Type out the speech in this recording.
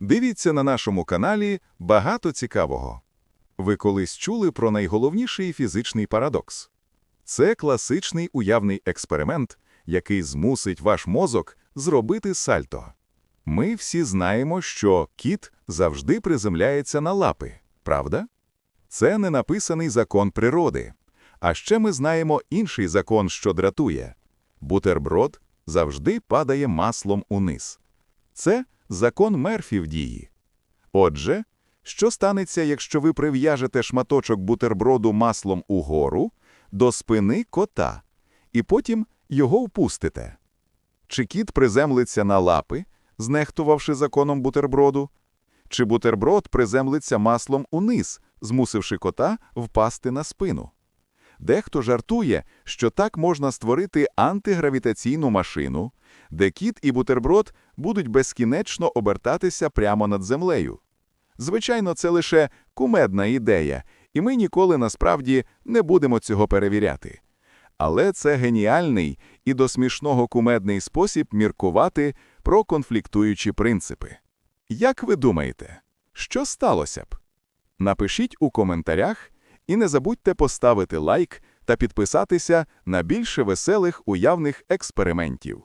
Дивіться на нашому каналі багато цікавого. Ви колись чули про найголовніший фізичний парадокс? Це класичний уявний експеримент, який змусить ваш мозок зробити сальто. Ми всі знаємо, що кіт завжди приземляється на лапи, правда? Це не написаний закон природи. А ще ми знаємо інший закон, що дратує. Бутерброд завжди падає маслом униз. Це закон Мерфі в дії. Отже, що станеться, якщо ви прив'яжете шматочок бутерброду маслом угору до спини кота, і потім його впустите? Чи кіт приземлиться на лапи, знехтувавши законом бутерброду? Чи бутерброд приземлиться маслом униз, змусивши кота впасти на спину? Дехто жартує, що так можна створити антигравітаційну машину, де кіт і бутерброд будуть безкінечно обертатися прямо над землею. Звичайно, це лише кумедна ідея, і ми ніколи насправді не будемо цього перевіряти. Але це геніальний і до смішного кумедний спосіб міркувати про конфліктуючі принципи. Як ви думаєте, що сталося б? Напишіть у коментарях і не забудьте поставити лайк та підписатися на більше веселих уявних експериментів.